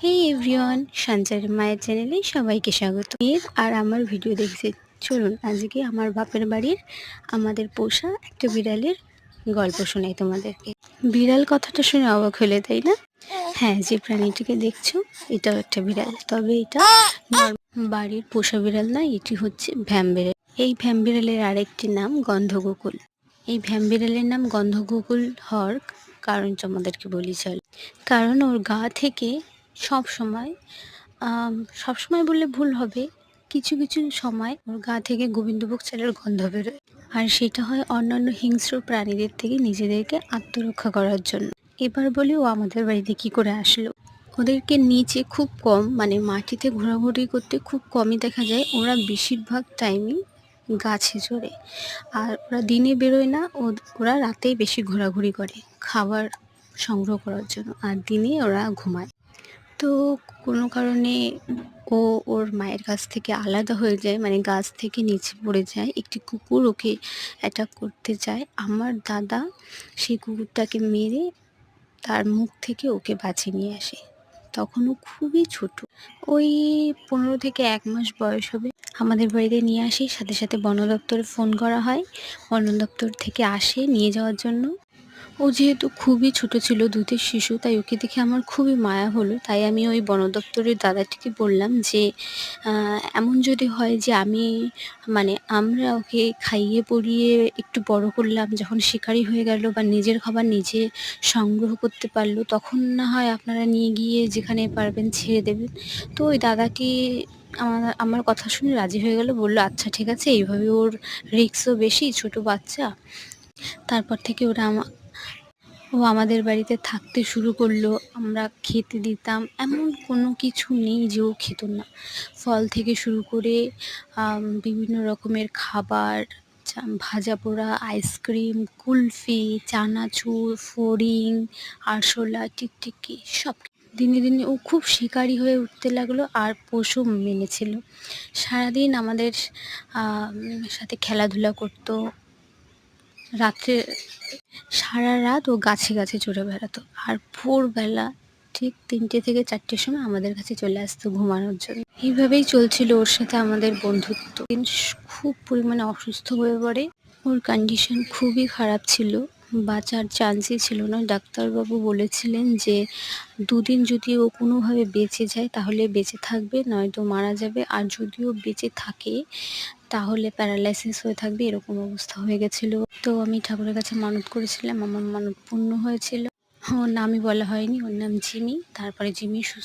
হে everyone সঞ্চার মায়ের চ্যানেলে সবাইকে স্বাগত। আর আমার ভিডিও দেখছে, চলুন আজকে আমার বাপের বাড়ির আমাদের পোষা একটা বিড়ালের গল্প শোনাই তোমাদেরকে। বিড়াল কথাটা শুনে অবাক হলে, তাই না? হ্যাঁ যে প্রাণীটিকে দেখছ, এটাও একটা বিড়াল। তবে এটা বাড়ির পোষা বিড়াল না, এটি হচ্ছে ভ্যাম বিড়াল। এই ভ্যাম বিড়ালের আরেকটি নাম গন্ধগোকুল। এই ভ্যাম বিড়ালের নাম গন্ধগোকুল হওয়ার কারণ তোমাদেরকে বলি, চল। কারণ ওর গা থেকে সব সময়। সব সময় বললে ভুল হবে। কিছু কিছু সময় ওর গা থেকে গোবিন্দভোগ চালের গন্ধ বেরোয়। আর সেটা হয় অন্যান্য হিংস্র প্রাণীদের থেকে নিজেদেরকে আত্মরক্ষা করার জন্য। এবার বলি ও আমাদের বাড়িতে কি করে আসলো। ওদেরকে নিচে খুব কম মানে মাটিতে ঘোরাঘুরি করতে খুব কমই দেখা যায়। ওরা বেশিরভাগ টাইমই গাছে চড়ে। আর ওরা দিনে বেরোয় না ওরা রাতেই বেশি ঘোরাঘুরি করে খাবার সংগ্রহ করার জন্য। আর দিনে ওরা ঘুমায়। তো কোনো কারণে ও ওর মায়ের কাছ থেকে আলাদা হয়ে যায় মানে গাছ থেকে নিচে পড়ে যায়, একটি কুকুর ওকে অ্যাটাক করতে যায়। আমার দাদা সেই কুকুরটাকে মেরে তার মুখ থেকে ওকে বাঁচিয়ে নিয়ে আসে। তখন ও খুবই ছোট। ওই পনেরো থেকে এক মাস বয়স হবে। আমাদের বাড়িতে নিয়ে আসি। সাথে সাথে বন দপ্তরে ফোন করা হয়। বন দপ্তর থেকে আসে নিয়ে যাওয়ার জন্য। ও যেহেতু খুবই ছোট ছিল, দুধের শিশু, তাই ওকে দেখে আমার খুবই মায়া হলো। তাই আমি ওই বন দপ্তরের দাদাটিকে বললাম যে এমন যদি হয় যে আমি মানে আমরা ওকে খাইয়ে পরিয়ে একটু বড় করলাম, যখন শিকারি হয়ে গেল বা নিজের খাবার নিজে সংগ্রহ করতে পারল, তখন না হয় আপনারা নিয়ে গিয়ে যেখানে পারবেন ছেড়ে দেবেন। তো ওই দাদাটি আমার আমার কথা শুনে রাজি হয়ে গেল, বলল আচ্ছা ঠিক আছে। এইভাবে ওর রিক্সও বেশি, ছোট বাচ্চা। তারপর থেকে ওরা ও আমাদের বাড়িতে থাকতে শুরু করল। আমরা খেতে দিতাম, এমন কোনো কিছু নেই যে ও খেত না। ফল থেকে শুরু করে বিভিন্ন রকমের খাবার ভাজা পোড়া, আইসক্রিম, কুলফি, চানাচুর, ফড়িং, আরশোলা, টিকটিকি, সব দিনে দিনে ও খুব শিকারি হয়ে উঠতে লাগল আর পশু মেনেছিল। সারাদিন আমাদের সাথে খেলাধুলা করতো রাত্রে সারা রাত ও গাছে গাছে চড়ে বেড়াতো। আর ভোরবেলা ঠিক তিনটে থেকে চারটের সময় আমাদের কাছে চলে আসতো ঘুমানোর জন্য। এইভাবেই চলছিল ওর সাথে আমাদের বন্ধুত্ব। খুব পরিমাণে অসুস্থ হয়ে পড়ে। ওর কন্ডিশন খুবই খারাপ ছিল। বাঁচার চান্সই ছিল না। ডাক্তারবাবু বলেছিলেন যে, দুদিন যদি ও কোনোভাবে বেঁচে যায় তাহলে বেঁচে থাকবে, নয়তো মারা যাবে। আর যদিও বেঁচে থাকে তাহলে প্যারালাইসিস হয়ে থাকবে, এরকম অবস্থা হয়ে গেছিল। তো আমি ঠাকুরের কাছে মানত করেছিলাম, আমার মানত পূর্ণ হয়েছিল। ওর নামই বলা হয়নি, ওর নাম জিমি, তারপরে জিমি সুস্থ